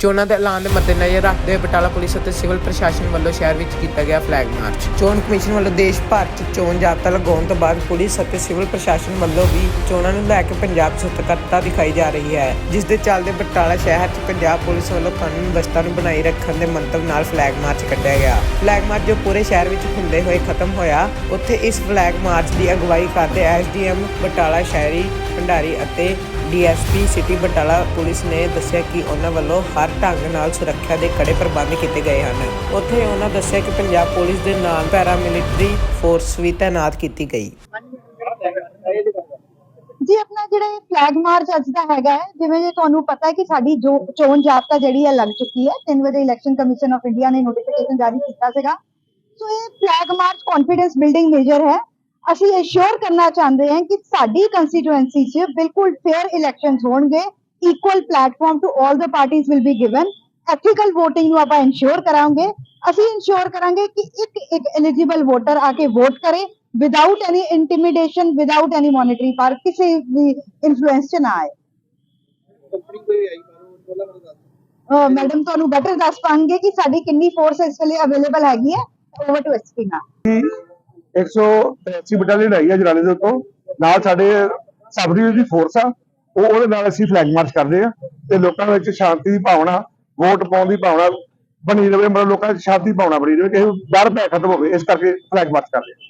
ਚੋਣਾਂ ਦੇ ਐਲਾਨ ਦੇ ਮੱਦੇਨਜ਼ਰ ਰੱਖਦੇ ਹੋਏ ਬਟਾਲਾ ਪੁਲਿਸ ਅਤੇ ਸਿਵਲ ਪ੍ਰਸ਼ਾਸਨ ਵੱਲੋਂ ਸ਼ਹਿਰ ਵਿੱਚ ਕੀਤਾ ਗਿਆ ਫਲੈਗ ਮਾਰਚ। ਚੋਣ ਕਮਿਸ਼ਨ ਵੱਲੋਂ ਦੇਸ਼ ਭਰ 'ਚ ਚੋਣ ਜਾਬਤਾ ਲਗਾਉਣ ਤੋਂ ਬਾਅਦ ਪੁਲਿਸ ਅਤੇ ਸਿਵਲ ਪ੍ਰਸ਼ਾਸਨ ਵੱਲੋਂ ਵੀ ਚੋਣਾਂ ਨੂੰ ਲੈ ਕੇ ਪੰਜਾਬ ਸਤਰਕਤਾ ਦਿਖਾਈ ਜਾ ਰਹੀ ਹੈ, ਜਿਸ ਦੇ ਚੱਲਦੇ ਬਟਾਲਾ ਸ਼ਹਿਰ 'ਚ ਪੰਜਾਬ ਪੁਲਿਸ ਵੱਲੋਂ ਕਾਨੂੰਨ ਵਿਵਸਥਾ ਨੂੰ ਬਣਾਈ ਰੱਖਣ ਦੇ ਮੰਤਵ ਨਾਲ ਫਲੈਗ ਮਾਰਚ ਕੱਢਿਆ ਗਿਆ। ਫਲੈਗ ਮਾਰਚ ਜੋ ਪੂਰੇ ਸ਼ਹਿਰ ਵਿੱਚ ਹੁੰਦੇ ਹੋਏ ਖਤਮ ਹੋਇਆ, ਉੱਥੇ ਇਸ ਫਲੈਗ ਮਾਰਚ ਦੀ ਅਗਵਾਈ ਕਰਦੇ ਐਸਡੀਐਮ ਬਟਾਲਾ ਸ਼ਹਿਰੀ ਭੰਡਾਰੀ ਅਤੇ ਡੀਐਸਪੀ ਸਿਟੀ ਬਟਾਲਾ ਪੁਲਿਸ ਨੇ ਦੱਸਿਆ ਕਿ ਉਹਨਾਂ ਵੱਲੋਂ ਹਰ ਢੰਗ ਨਾਲ ਸੁਰੱਖਿਆ ਦੇ ਕੜੇ ਪ੍ਰਬੰਧ ਕੀਤੇ ਗਏ ਹਨ। ਉੱਥੇ ਉਹਨਾਂ ਦੱਸਿਆ ਕਿ ਪੰਜਾਬ ਪੁਲਿਸ ਦੇ ਨਾਲ ਪੈਰਾਮਿਲਟਰੀ ਫੋਰਸ ਵੀ ਤਾਇਨਾਤ ਕੀਤੀ ਗਈ। ਜੀ, ਆਪਣਾ ਜਿਹੜਾ ਇਹ ਫਲੈਗ ਮਾਰਚ ਅੱਜ ਦਾ ਹੈਗਾ ਹੈ, ਜਿਵੇਂ ਜੇ ਤੁਹਾਨੂੰ ਪਤਾ ਹੈ ਕਿ ਸਾਡੀ ਜੋ ਚੋਣ ਜਾਬਤਾ ਜਿਹੜੀ ਹੈ ਲੱਗ ਚੁੱਕੀ ਹੈ 3 ਵਜੇ ਇਲੈਕਸ਼ਨ ਕਮਿਸ਼ਨ ਆਫ ਇੰਡੀਆ ਨੇ ਨੋਟੀਫਿਕੇਸ਼ਨ ਜਾਰੀ ਕੀਤਾ ਸੀਗਾ। ਸੋ ਇਹ flag march confidence building measure ਹੈ। ਅਸੀਂ ਅਸ਼ੋਰ ਕਰਨਾ ਚਾਹੁੰਦੇ ਹਾਂ ਕਿ ਸਾਡੀ ਕੰਸਟੀਟੂਐਂਸੀ 'ਚ ਬਿਲਕੁਲ ਫੇਅਰ ਇਲੈਕਸ਼ਨਸ ਹੋਣਗੇ ਇਕੁਅਲ ਪਲੇਟਫਾਰਮ ਟੂ 올 ਦ ਪਾਰਟੀਆਂ will be given ethical VOTING ਨੂੰ ਆਪਾਂ ਇਨਸ਼ੋਰ ਕਰਾਂਗੇ ਅਸੀਂ ਇਨਸ਼ੋਰ ਕਰਾਂਗੇ ਕਿ ਇੱਕ ਇੱਕ ਐਲੀਜੀਬਲ ਵੋਟਰ ਆ ਕੇ ਵੋਟ ਕਰੇ without any intimidation without any monetary power ਕਿਸੇ ਵੀ ਇਨਫਲੂਐਂਸ ਚ ਨਾ ਆਏ। ਕੰਪਨੀ ਕੋਈ ਆਈ ਮੈਡਮ ਤੁਹਾਨੂੰ ਬੈਟਰ ਦੱਸ ਪਾਣਗੇ ਕਿ ਸਾਡੀ ਕਿੰਨੀ ਫੋਰਸ ਇਸ ਵੇਲੇ ਅਵੇਲੇਬਲ ਹੈਗੀ ਹੈ ਓਵਰ ਟੂ ਐਸਪੀ ਨਾ 183 ਬਟਾਲੀਅਨ ਆਈ ਹੈ ਜਰਾਲੇ ਦੇ ਉੱਤੋਂ। ਨਾਲ ਸਾਡੇ ਸਬ ਡਿਵੀਜ਼ਨ ਦੀ ਫੋਰਸ ਆ। ਉਹ ਉਹਦੇ ਨਾਲ ਅਸੀਂ ਫਲੈਗ ਮਾਰਚ ਕਰਦੇ ਆ ਤੇ ਲੋਕਾਂ ਵਿੱਚ ਸ਼ਾਂਤੀ ਦੀ ਭਾਵਨਾ, ਵੋਟ ਪਾਉਣ ਦੀ ਭਾਵਨਾ ਬਣੀ ਰਵੇ। ਮਤਲਬ ਲੋਕਾਂ ਵਿੱਚ ਸ਼ਾਂਤੀ ਭਾਵਨਾ ਬਣੀ ਰਵੇ। ਕਿ ਡਰ ਭੈ ਖਤਮ ਹੋਵੇ। ਇਸ ਕਰਕੇ ਫਲੈਗ ਮਾਰਚ ਕਰਦੇ ਆ।